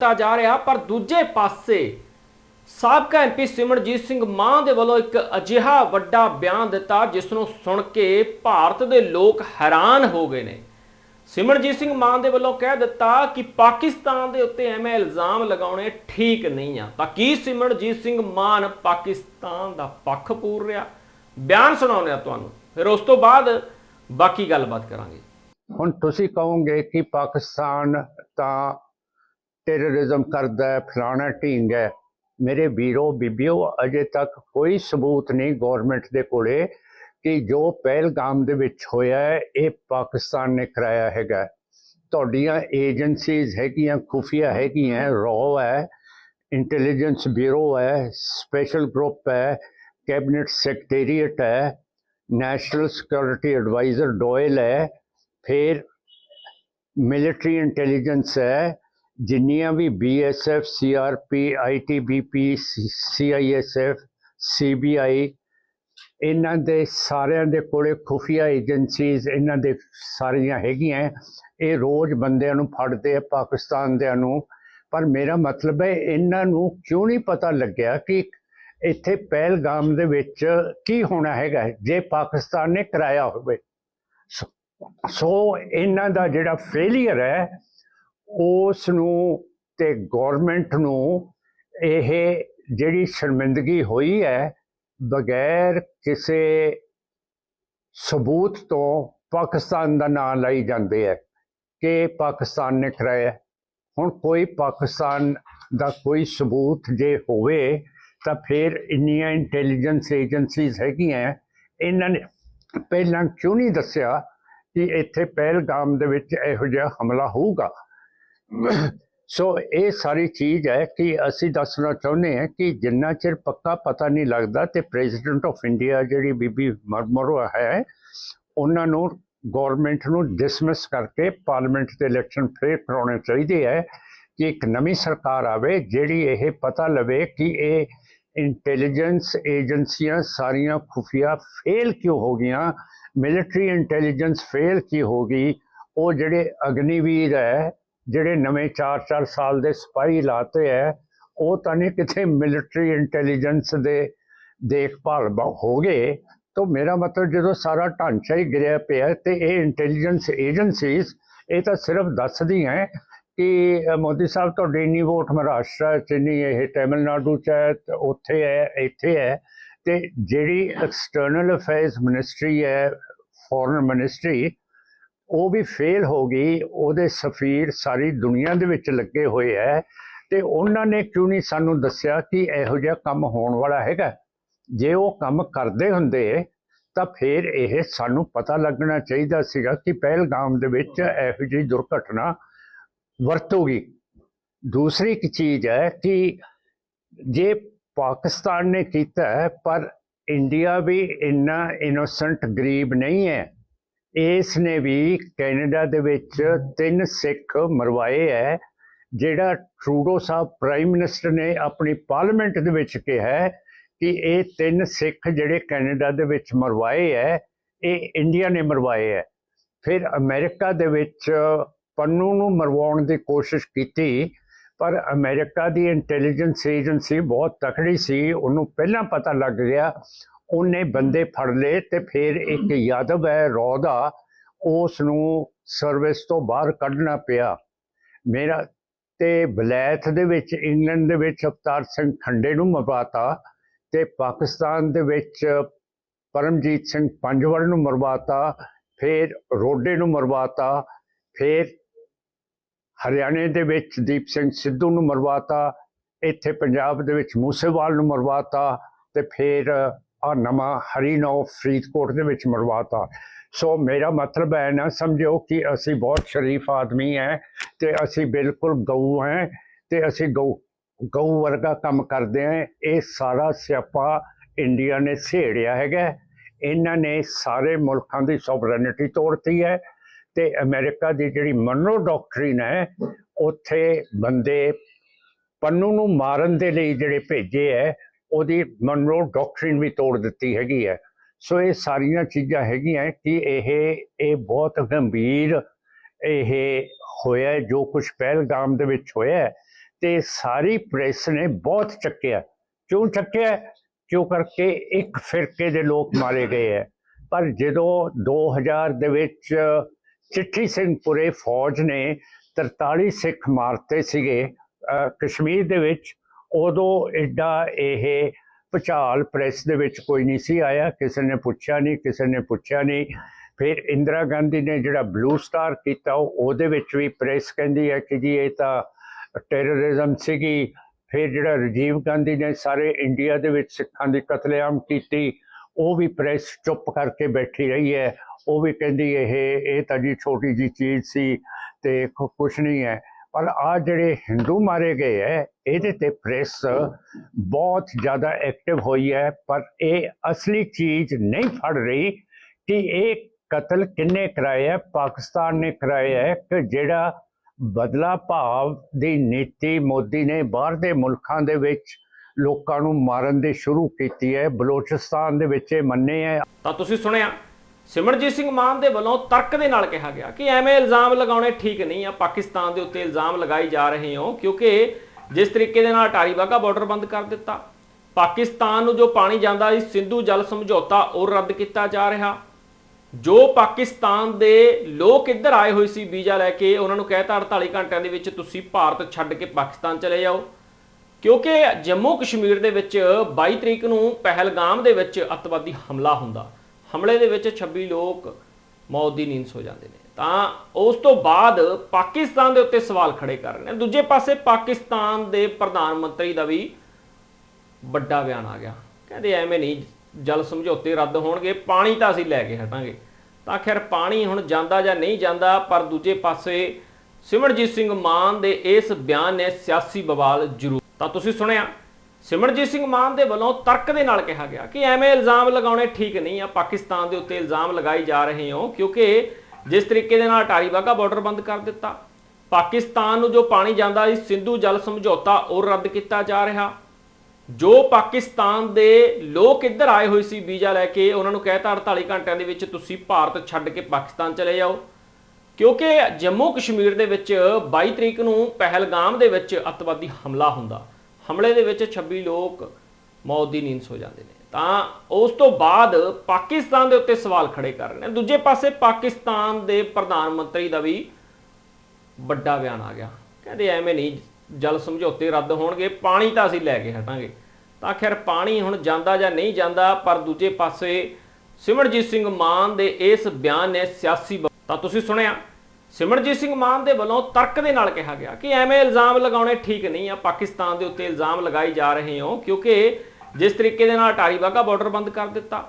ਦਿੱਤਾ ਜਾ ਰਿਹਾ, ਪਰ ਦੂਜੇ ਪਾਸੇ ਸਾਬਕਾ ਐਮਪੀ ਸਿਮਰਜੀਤ ਸਿੰਘ ਮਾਨ ਦੇ ਵੱਲੋਂ ਇੱਕ ਅਜਿਹਾ ਵੱਡਾ ਬਿਆਨ ਦਿੱਤਾ ਜਿਸ ਨੂੰ ਸੁਣ ਕੇ ਭਾਰਤ ਦੇ ਲੋਕ ਹੈਰਾਨ ਹੋ ਗਏ ਨੇ। ਸਿਮਰਜੀਤ ਸਿੰਘ ਮਾਨ ਦੇ ਵੱਲੋਂ ਕਹਿ ਦਿੱਤਾ ਕਿ ਪਾਕਿਸਤਾਨ ਦੇ ਉੱਤੇ ਐਵੇਂ ਇਲਜ਼ਾਮ ਲਗਾਉਣੇ ਠੀਕ ਨਹੀਂ ਆ। ਤਾਂ ਕੀ ਸਿਮਰਜੀਤ ਸਿੰਘ ਮਾਨ ਪਾਕਿਸਤਾਨ ਦਾ ਪੱਖ ਪੂਰ ਰਿਹਾ? ਬਿਆਨ ਸੁਣਾਉਂਦੇ ਆ ਤੁਹਾਨੂੰ। ਫਿਰ ਉਸ ਤੋਂ ਬਾਅਦ ਬਾਕੀ ਗੱਲਬਾਤ ਕਰਾਂਗੇ। ਹੁਣ ਤੁਸੀਂ ਕਹੋਗੇ ਕਿ ਪਾਕਿਸਤਾਨ ਤਾਂ ਟੈਰਰਿਜ਼ਮ ਕਰਦਾ ਹੈ ਫਲਾਣਾ ਢੀਂਗ ਹੈ ਮੇਰੇ ਵੀਰੋ ਬੀਬੀਓ ਅਜੇ ਤੱਕ ਕੋਈ ਸਬੂਤ ਨਹੀਂ ਗਵਰਨਮੈਂਟ ਦੇ ਕੋਲੇ ਕਿ ਜੋ ਪਹਿਲਗਾਮ ਦੇ ਵਿੱਚ ਹੋਇਆ ਹੈ ਇਹ ਪਾਕਿਸਤਾਨ ਨੇ ਕਰਾਇਆ ਹੈਗਾ ਤੁਹਾਡੀਆਂ ਏਜੰਸੀਜ਼ ਹੈਗੀਆਂ ਖੁਫੀਆ ਹੈਗੀਆਂ ਰੋ ਹੈ ਇੰਟੈਲੀਜੈਂਸ ਬਿਊਰੋ ਹੈ ਸਪੈਸ਼ਲ ਗਰੁੱਪ ਹੈ ਕੈਬਨਿਟ ਸੈਕਟਰੀਏਟ ਹੈ ਨੈਸ਼ਨਲ ਸਿਕਿਉਰਿਟੀ ਐਡਵਾਈਜ਼ਰ ਡੋਇਲ ਹੈ ਫਿਰ ਮਿਲਟਰੀ ਇੰਟੈਲੀਜੈਂਸ ਹੈ ਜਿੰਨੀਆਂ ਵੀ BSF CRP ITBP CISF CBI ਇਹਨਾਂ ਦੇ ਸਾਰਿਆਂ ਦੇ ਕੋਲੇ ਖੁਫੀਆ ਏਜੰਸੀਜ਼ ਇਹਨਾਂ ਦੇ ਸਾਰੀਆਂ ਹੈਗੀਆਂ ਇਹ ਰੋਜ਼ ਬੰਦਿਆਂ ਨੂੰ ਫੜਦੇ ਆ ਪਾਕਿਸਤਾਨ ਦਿਆਂ ਨੂੰ। ਪਰ ਮੇਰਾ ਮਤਲਬ ਹੈ ਇਹਨਾਂ ਨੂੰ ਕਿਉਂ ਨਹੀਂ ਪਤਾ ਲੱਗਿਆ ਕਿ ਇੱਥੇ ਪਹਿਲਗਾਮ ਦੇ ਵਿੱਚ ਕੀ ਹੋਣਾ ਹੈਗਾ ਜੇ ਪਾਕਿਸਤਾਨ ਨੇ ਕਰਾਇਆ ਹੋਵੇ। ਸੋ- ਸੋ ਇਹਨਾਂ ਦਾ ਜਿਹੜਾ ਫੇਲਿਅਰ ਹੈ ਉਸ ਨੂੰ ਤੇ ਗਵਰਨਮੈਂਟ ਨੂੰ ਇਹ ਜਿਹੜੀ ਸ਼ਰਮਿੰਦਗੀ ਹੋਈ ਹੈ, ਬਗੈਰ ਕਿਸੇ ਸਬੂਤ ਤੋਂ ਪਾਕਿਸਤਾਨ ਦਾ ਨਾਮ ਲਈ ਜਾਂਦੇ ਹੈ। ਕਿ ਪਾਕਿਸਤਾਨ ਨੇ ਕਰਾਇਆ ਹੁਣ ਕੋਈ ਪਾਕਿਸਤਾਨ ਦਾ ਕੋਈ ਸਬੂਤ ਜੇ ਹੋਵੇ, ਤਾਂ ਫਿਰ ਇੰਨੀਆਂ ਇੰਟੈਲੀਜੈਂਸ ਏਜੰਸੀਜ਼ ਹੈਗੀਆਂ। ਇਹਨਾਂ ਨੇ ਪਹਿਲਾਂ ਕਿਉਂ ਨਹੀਂ ਦੱਸਿਆ ਕਿ ਇੱਥੇ ਪਹਿਲਗਾਮ ਦੇ ਵਿੱਚ ਇਹੋ ਜਿਹਾ ਹਮਲਾ ਹੋਊਗਾ? ਸੋ ਇਹ ਸਾਰੀ ਚੀਜ਼ ਹੈ ਕਿ ਅਸੀਂ ਦੱਸਣਾ ਚਾਹੁੰਦੇ ਹਾਂ ਕਿ ਜਿੰਨਾ ਚਿਰ ਪੱਕਾ ਪਤਾ ਨਹੀਂ ਲੱਗਦਾ ਤੇ ਪ੍ਰੈਜ਼ੀਡੈਂਟ ਆਫ ਇੰਡੀਆ ਜਿਹੜੀ ਬੀਬੀ ਮਰਮਰੋ ਹੈ, ਉਹਨਾਂ ਨੂੰ ਗਵਰਨਮੈਂਟ ਨੂੰ ਡਿਸਮਿਸ ਕਰਕੇ ਪਾਰਲੀਮੈਂਟ ਦੇ ਇਲੈਕਸ਼ਨ ਫੇਰ ਕਰਾਉਣੇ ਚਾਹੀਦੇ ਹੈ ਕਿ ਇੱਕ ਨਵੀਂ ਸਰਕਾਰ ਆਵੇ ਜਿਹੜੀ ਇਹ ਪਤਾ ਲਵੇ ਕਿ ਇਹ ਇੰਟੈਲੀਜੈਂਸ ਏਜੰਸੀਆਂ ਸਾਰੀਆਂ ਖੁਫੀਆ ਫੇਲ ਕਿਉਂ ਹੋ ਗਈਆਂ ਮਿਲਟਰੀ ਇੰਟੈਲੀਜੈਂਸ ਫੇਲ ਕੀ ਹੋ ਗਈ, ਉਹ ਜਿਹੜੇ ਅਗਨੀਵੀਰ ਹੈ ਜਿਹੜੇ ਨਵੇਂ 4-4 ਸਾਲ ਦੇ ਸਿਪਾਹੀ ਲਾਤੇ ਹੈ ਉਹ ਤਾਂ ਨਹੀਂ ਕਿਤੇ ਮਿਲਟਰੀ ਇੰਟੈਲੀਜੈਂਸ ਦੇ ਦੇਖਭਾਲ ਹੋ ਗਏ। ਤਾਂ ਮੇਰਾ ਮਤਲਬ ਜਦੋਂ ਸਾਰਾ ਢਾਂਚਾ ਹੀ ਗਿਰਿਆ ਪਿਆ ਤੇ ਇਹ ਇੰਟੈਲੀਜੈਂਸ ਏਜੰਸੀਜ਼ ਇਹ ਤਾਂ ਸਿਰਫ ਦੱਸਦੀਆਂ ਕਿ ਮੋਦੀ ਸਾਹਿਬ ਤੁਹਾਡੀ ਇੰਨੀ ਵੋਟ ਮਹਾਰਾਸ਼ਟਰ ਚ ਨਹੀਂ ਇਹ ਤਾਮਿਲਨਾਡੂ ਚ ਹੈ ਉੱਥੇ ਹੈ ਇੱਥੇ ਹੈ ਤੇ ਜਿਹੜੀ ਐਕਸਟਰਨਲ ਅਫੇਅਰਸ ਮਿਨਿਸਟਰੀ ਹੈ ਫੋਰਨ ਮਿਨਿਸਟਰੀ ਉਹ ਵੀ ਫੇਲ ਹੋ ਗਈ, ਉਹਦੇ ਸਫੀਰ ਸਾਰੀ ਦੁਨੀਆ ਦੇ ਵਿੱਚ ਲੱਗੇ ਹੋਏ ਹੈ ਤੇ ਉਹਨਾਂ ਨੇ ਕਿਉਂ ਨਹੀਂ ਸਾਨੂੰ ਦੱਸਿਆ ਕਿ ਇਹੋ ਜਿਹਾ ਕੰਮ ਹੋਣ ਵਾਲਾ ਹੈਗਾ? ਜੇ ਉਹ ਕੰਮ ਕਰਦੇ ਹੁੰਦੇ ਤਾਂ ਫਿਰ ਇਹ ਸਾਨੂੰ ਪਤਾ ਲੱਗਣਾ ਚਾਹੀਦਾ ਸੀਗਾ ਕਿ ਪਹਿਲਗਾਮ ਦੇ ਵਿੱਚ ਇਹੋ ਜਿਹੀ ਦੁਰਘਟਨਾ ਵਰਤੋਗੀ। ਦੂਸਰੀ ਇੱਕ ਚੀਜ਼ ਹੈ ਕਿ ਜੇ ਪਾਕਿਸਤਾਨ ਨੇ ਕੀਤਾ ਪਰ ਇੰਡੀਆ ਵੀ ਇੰਨਾ ਇਨੋਸੈਂਟ ਗਰੀਬ ਨਹੀਂ ਹੈ ਇਸ ਨੇ ਵੀ ਕੈਨੇਡਾ ਦੇ ਵਿੱਚ ਤਿੰਨ ਸਿੱਖ ਮਰਵਾਏ ਹੈ ਜਿਹੜਾ ਟਰੂਡੋ ਸਾਹਿਬ ਪ੍ਰਾਈਮ ਮਿਨਿਸਟਰ ਨੇ ਆਪਣੀ ਪਾਰਲੀਮੈਂਟ ਦੇ ਵਿੱਚ ਕਿਹਾ ਕਿ ਇਹ ਤਿੰਨ ਸਿੱਖ ਜਿਹੜੇ ਕੈਨੇਡਾ ਦੇ ਵਿੱਚ ਮਰਵਾਏ ਹੈ ਇਹ ਇੰਡੀਆ ਨੇ ਮਰਵਾਏ ਹੈ ਫਿਰ ਅਮਰੀਕਾ ਦੇ ਵਿੱਚ ਪੰਨੂ ਨੂੰ ਮਰਵਾਉਣ ਦੀ ਕੋਸ਼ਿਸ਼ ਕੀਤੀ, ਪਰ ਅਮਰੀਕਾ ਦੀ ਇੰਟੈਲੀਜੈਂਸ ਏਜੰਸੀ ਬਹੁਤ ਤਕੜੀ ਸੀ, ਉਹਨੂੰ ਪਹਿਲਾਂ ਪਤਾ ਲੱਗ ਗਿਆ ਉਹਨੇ ਬੰਦੇ ਫੜ ਲਏ ਤੇ ਫਿਰ ਇੱਕ ਯਾਦਵ ਹੈ, ਰੌ ਦਾ ਉਸ ਨੂੰ ਸਰਵਿਸ ਤੋਂ ਬਾਹਰ ਕੱਢਣਾ ਪਿਆ। ਮੇਰਾ ਤੇ ਬਲੈਥ ਦੇ ਵਿੱਚ, ਇੰਗਲੈਂਡ ਦੇ ਵਿੱਚ ਅਵਤਾਰ ਸਿੰਘ ਖੰਡੇ ਨੂੰ ਮਰਵਾਤਾ ਤੇ ਪਾਕਿਸਤਾਨ ਦੇ ਵਿੱਚ ਪਰਮਜੀਤ ਸਿੰਘ ਪੰਜਵੜ ਨੂੰ ਮਰਵਾਤਾ, ਫਿਰ ਰੋਡੇ ਨੂੰ ਮਰਵਾਤਾ, ਫਿਰ ਹਰਿਆਣੇ ਦੇ ਵਿੱਚ ਦੀਪ ਸਿੰਘ ਸਿੱਧੂ ਨੂੰ ਮਰਵਾਤਾ, ਇੱਥੇ ਪੰਜਾਬ ਦੇ ਵਿੱਚ ਮੂਸੇਵਾਲ ਨੂੰ ਮਰਵਾਤਾ ਤੇ ਫਿਰ ਆ ਨਵਾਂ ਹਰੀਨੋ ਫਰੀਦਕੋਟ ਦੇ ਵਿੱਚ ਮਰਵਾਤਾ। ਸੋ ਮੇਰਾ ਮਤਲਬ ਹੈ ਨਾ ਸਮਝੋ ਕਿ ਅਸੀਂ ਬਹੁਤ ਸ਼ਰੀਫ ਆਦਮੀ ਹੈ ਤੇ ਅਸੀਂ ਬਿਲਕੁਲ ਗਊ ਹੈ ਤੇ ਅਸੀਂ ਗਊ ਗਊ ਵਰਗਾ ਕੰਮ ਕਰਦੇ ਹਾਂ ਇਹ ਸਾਰਾ ਸਿਆਪਾ ਇੰਡੀਆ ਨੇ ਛੇੜਿਆ ਹੈਗਾ। ਇਹਨਾਂ ਨੇ ਸਾਰੇ ਮੁਲਕਾਂ ਦੀ ਸੋਵਰਨਿਟੀ ਤੋੜਤੀ ਹੈ ਤੇ ਅਮਰੀਕਾ ਦੀ ਜਿਹੜੀ ਮਨੋ ਡਾਕਟਰੀਨ ਹੈ ਉੱਥੇ ਬੰਦੇ ਪੰਨੂ ਨੂੰ ਮਾਰਨ ਦੇ ਲਈ ਜਿਹੜੇ ਭੇਜੇ ਹੈ ਉਹਦੀ ਮਨਰੋ ਡਾਕਟਰੀਨ ਵੀ ਤੋੜ ਦਿੱਤੀ ਹੈਗੀ ਹੈ। ਸੋ ਇਹ ਸਾਰੀਆਂ ਚੀਜ਼ਾਂ ਹੈਗੀਆਂ ਕਿ ਇਹ ਇਹ ਬਹੁਤ ਗੰਭੀਰ ਇਹ ਹੋਇਆ ਜੋ ਕੁਝ ਪਹਿਲਗਾਮ ਦੇ ਵਿੱਚ ਹੋਇਆ ਹੈ, ਤੇ ਸਾਰੀ ਪ੍ਰੈਸ ਨੇ ਬਹੁਤ ਚੱਕਿਆ। ਕਿਉਂ ਚੱਕਿਆ? ਕਿਉਂ ਕਰਕੇ ਇੱਕ ਫਿਰਕੇ ਦੇ ਲੋਕ ਮਾਰੇ ਗਏ ਹੈ। ਪਰ ਜਦੋਂ 2000 ਦੇ ਵਿੱਚ ਚਿੱਠੀ ਸਿੰਘ ਪੁਰੇ ਫੌਜ ਨੇ 43 ਸਿੱਖ ਮਾਰਤੇ ਸੀਗੇ ਕਸ਼ਮੀਰ ਦੇ ਵਿੱਚ ਉਦੋਂ ਐਡਾ ਇਹ ਭੁਚਾਲ ਪ੍ਰੈਸ ਦੇ ਵਿੱਚ ਕੋਈ ਨਹੀਂ ਸੀ ਆਇਆ, ਕਿਸੇ ਨੇ ਪੁੱਛਿਆ ਨਹੀਂ, ਕਿਸੇ ਨੇ ਪੁੱਛਿਆ ਨਹੀਂ। ਫਿਰ ਇੰਦਰਾ ਗਾਂਧੀ ਨੇ ਜਿਹੜਾ ਬਲੂ ਸਟਾਰ ਕੀਤਾ, ਉਹਦੇ ਵਿੱਚ ਵੀ ਪ੍ਰੈਸ ਕਹਿੰਦੀ ਹੈ ਕਿ ਜੀ ਇਹ ਤਾਂ ਟੈਰਰਿਜ਼ਮ ਸੀਗੀ। ਫਿਰ ਜਿਹੜਾ ਰਾਜੀਵ ਗਾਂਧੀ ਨੇ ਸਾਰੇ ਇੰਡੀਆ ਦੇ ਵਿੱਚ ਸਿੱਖਾਂ ਦੀ ਕਤਲੇਆਮ ਕੀਤੀ, ਉਹ ਵੀ ਪ੍ਰੈਸ ਚੁੱਪ ਕਰਕੇ ਬੈਠੀ ਰਹੀ ਹੈ। ਉਹ ਵੀ ਕਹਿੰਦੀ ਇਹ ਇਹ ਤਾਂ ਜੀ ਛੋਟੀ ਜੀ ਚੀਜ਼ ਸੀ ਤੇ ਕੁ- ਕੁਛ ਨਹੀਂ ਹੈ। ਪਰ ਆ ਜਿਹੜੇ ਹਿੰਦੂ ਮਾਰੇ ਗਏ ਹੈ ਇਹਦੇ ਤੇ ਪ੍ਰੈਸ ਬਹੁਤ ਜ਼ਿਆਦਾ ਐਕਟਿਵ ਹੋਈ ਹੈ ਪਰ ਇਹ ਅਸਲੀ ਚੀਜ਼ ਨਹੀਂ ਫੜ ਰਹੀ ਕਿ ਇਹ ਕਤਲ ਕਿੰਨੇ ਕਰਾਏ ਹੈ ਪਾਕਿਸਤਾਨ ਨੇ ਕਰਾਏ ਹੈ ਕਿ ਜਿਹੜਾ ਬਦਲਾ ਭਾਵ ਦੀ ਨੀਤੀ ਮੋਦੀ ਨੇ ਬਾਹਰ ਦੇ ਮੁਲਕਾਂ ਦੇ ਵਿੱਚ ਲੋਕਾਂ ਨੂੰ ਮਾਰਨ ਦੀ ਸ਼ੁਰੂ ਕੀਤੀ ਹੈ ਬਲੋਚਿਸਤਾਨ ਦੇ ਵਿੱਚ ਇਹ ਮੰਨੇ ਹੈ ਤਾਂ ਤੁਸੀਂ ਸੁਣਿਆ ਸਿਮਰਜੀਤ ਸਿੰਘ ਮਾਨ ਦੇ ਵੱਲੋਂ ਤਰਕ ਦੇ ਨਾਲ ਕਿਹਾ ਗਿਆ ਕਿ ਐਵੇਂ ਇਲਜ਼ਾਮ ਲਗਾਉਣੇ ਠੀਕ ਨਹੀਂ ਆ, ਪਾਕਿਸਤਾਨ ਦੇ ਉੱਤੇ ਇਲਜ਼ਾਮ ਲਗਾਈ ਜਾ ਰਹੇ ਹੋ, ਕਿਉਂਕਿ ਜਿਸ ਤਰੀਕੇ ਦੇ ਨਾਲ ਅਟਾਰੀ ਵਾਹਗਾ ਬਾਰਡਰ ਬੰਦ ਕਰ ਦਿੱਤਾ। ਪਾਕਿਸਤਾਨ ਨੂੰ ਜੋ ਪਾਣੀ ਜਾਂਦਾ ਸੀ, ਸਿੰਧੂ ਜਲ ਸਮਝੌਤਾ ਉਹ ਰੱਦ ਕੀਤਾ ਜਾ ਰਿਹਾ। ਜੋ ਪਾਕਿਸਤਾਨ ਦੇ ਲੋਕ ਇੱਧਰ ਆਏ ਹੋਏ ਸੀ ਵੀਜ਼ਾ ਲੈ ਕੇ, ਉਹਨਾਂ ਨੂੰ ਕਹਿਤਾ 48 ਘੰਟਿਆਂ ਦੇ ਵਿੱਚ ਤੁਸੀਂ ਭਾਰਤ ਛੱਡ ਕੇ ਪਾਕਿਸਤਾਨ ਚਲੇ ਜਾਓ। ਕਿਉਂਕਿ ਜੰਮੂ ਕਸ਼ਮੀਰ ਦੇ ਵਿੱਚ 22 ਤਰੀਕ ਨੂੰ ਪਹਿਲਗਾਮ ਦੇ ਵਿੱਚ ਅੱਤਵਾਦੀ ਹਮਲਾ ਹੁੰਦਾ। ਹਮਲੇ ਦੇ ਵਿੱਚ 26 ਲੋਕ ਮੌਤ ਦੀ ਨੀਂਦ ਸੋ ਜਾਂਦੇ ਨੇ। ਤਾਂ ਉਸ ਤੋਂ ਬਾਅਦ ਪਾਕਿਸਤਾਨ ਦੇ ਉੱਤੇ ਸਵਾਲ ਖੜੇ ਕਰ ਰਹੇ ਨੇ। ਦੂਜੇ ਪਾਸੇ ਪਾਕਿਸਤਾਨ ਦੇ ਪ੍ਰਧਾਨ ਮੰਤਰੀ ਦਾ ਵੀ ਵੱਡਾ ਬਿਆਨ ਆ ਗਿਆ। ਕਹਿੰਦੇ ਐਵੇਂ ਨਹੀਂ, ਜਲ ਸਮਝੌਤੇ ਰੱਦ ਹੋਣਗੇ, ਪਾਣੀ ਤਾਂ ਅਸੀਂ ਲੈ ਕੇ ਹਟਾਂਗੇ। ਤਾਂ ਖੈਰ ਪਾਣੀ ਹੁਣ ਜਾਂਦਾ ਜਾਂ ਨਹੀਂ ਜਾਂਦਾ, ਪਰ ਦੂਜੇ ਪਾਸੇ ਸਿਮਰਜੀਤ ਸਿੰਘ ਮਾਨ ਦੇ ਇਸ ਬਿਆਨ ਨੇ ਸਿਆਸੀ ਬਵਾਲ ਜ਼ਰੂਰ ਤਾਂ ਤੁਸੀਂ ਸੁਣਿਆ। ਸਿਮਰਜੀਤ ਸਿੰਘ ਮਾਨ ਦੇ ਵੱਲੋਂ ਤਰਕ ਦੇ ਨਾਲ ਕਿਹਾ ਗਿਆ ਕਿ ਐਵੇਂ ਇਲਜ਼ਾਮ ਲਗਾਉਣੇ ਠੀਕ ਨਹੀਂ ਆ, ਪਾਕਿਸਤਾਨ ਦੇ ਉੱਤੇ ਇਲਜ਼ਾਮ ਲਗਾਈ ਜਾ ਰਹੇ ਹੋ, ਕਿਉਂਕਿ ਜਿਸ ਤਰੀਕੇ ਦੇ ਨਾਲ ਅਟਾਰੀ ਵਾਹਗਾ ਬਾਰਡਰ ਬੰਦ ਕਰ ਦਿੱਤਾ। ਪਾਕਿਸਤਾਨ ਨੂੰ ਜੋ ਪਾਣੀ ਜਾਂਦਾ ਸੀ, ਸਿੰਧੂ ਜਲ ਸਮਝੌਤਾ ਉਹ ਰੱਦ ਕੀਤਾ ਜਾ ਰਿਹਾ। ਜੋ ਪਾਕਿਸਤਾਨ ਦੇ ਲੋਕ ਇੱਧਰ ਆਏ ਹੋਏ ਸੀ ਵੀਜ਼ਾ ਲੈ ਕੇ, ਉਹਨਾਂ ਨੂੰ ਕਹਿਤਾ 48 ਘੰਟਿਆਂ ਦੇ ਵਿੱਚ ਤੁਸੀਂ ਭਾਰਤ ਛੱਡ ਕੇ ਪਾਕਿਸਤਾਨ ਚਲੇ ਜਾਓ। ਕਿਉਂਕਿ ਜੰਮੂ ਕਸ਼ਮੀਰ ਦੇ ਵਿੱਚ 22 ਤਰੀਕ ਨੂੰ ਪਹਿਲਗਾਮ ਦੇ ਵਿੱਚ ਅੱਤਵਾਦੀ ਹਮਲਾ ਹੁੰਦਾ। ਹਮਲੇ ਦੇ ਵਿੱਚ 26 ਲੋਕ ਮੌਤ ਦੀ ਨੀਂਦ ਸੋ ਜਾਂਦੇ ਨੇ। ਤਾਂ ਉਸ ਤੋਂ ਬਾਅਦ ਪਾਕਿਸਤਾਨ ਦੇ ਉੱਤੇ ਸਵਾਲ ਖੜੇ ਕਰ ਰਹੇ ਨੇ। ਦੂਜੇ ਪਾਸੇ ਪਾਕਿਸਤਾਨ ਦੇ ਪ੍ਰਧਾਨ ਮੰਤਰੀ ਦਾ ਵੀ ਵੱਡਾ ਬਿਆਨ ਆ ਗਿਆ। ਕਹਿੰਦੇ ਐਵੇਂ ਨਹੀਂ, ਜਲ ਸਮਝੌਤੇ ਰੱਦ ਹੋਣਗੇ, ਪਾਣੀ ਤਾਂ ਅਸੀਂ ਲੈ ਕੇ ਹਟਾਂਗੇ। ਤਾਂ ਖੈਰ ਪਾਣੀ ਹੁਣ ਜਾਂਦਾ ਜਾਂ ਨਹੀਂ ਜਾਂਦਾ, ਪਰ ਦੂਜੇ ਪਾਸੇ ਸਿਮਰਜੀਤ ਸਿੰਘ ਮਾਨ ਦੇ ਇਸ ਬਿਆਨ ਨੇ ਸਿਆਸੀ ਬ- ਤਾਂ ਤੁਸੀਂ ਸੁਣਿਆ? ਸਿਮਰਜੀਤ ਸਿੰਘ ਮਾਨ ਦੇ ਵੱਲੋਂ ਤਰਕ ਦੇ ਨਾਲ ਕਿਹਾ ਗਿਆ ਕਿ ਐਵੇਂ ਇਲਜ਼ਾਮ ਲਗਾਉਣੇ ਠੀਕ ਨਹੀਂ ਆ, ਪਾਕਿਸਤਾਨ ਦੇ ਉੱਤੇ ਇਲਜ਼ਾਮ ਲਗਾਈ ਜਾ ਰਹੇ ਹੋ, ਕਿਉਂਕਿ ਜਿਸ ਤਰੀਕੇ ਦੇ ਨਾਲ ਅਟਾਰੀ ਵਾਹਗਾ ਬਾਰਡਰ ਬੰਦ ਕਰ ਦਿੱਤਾ।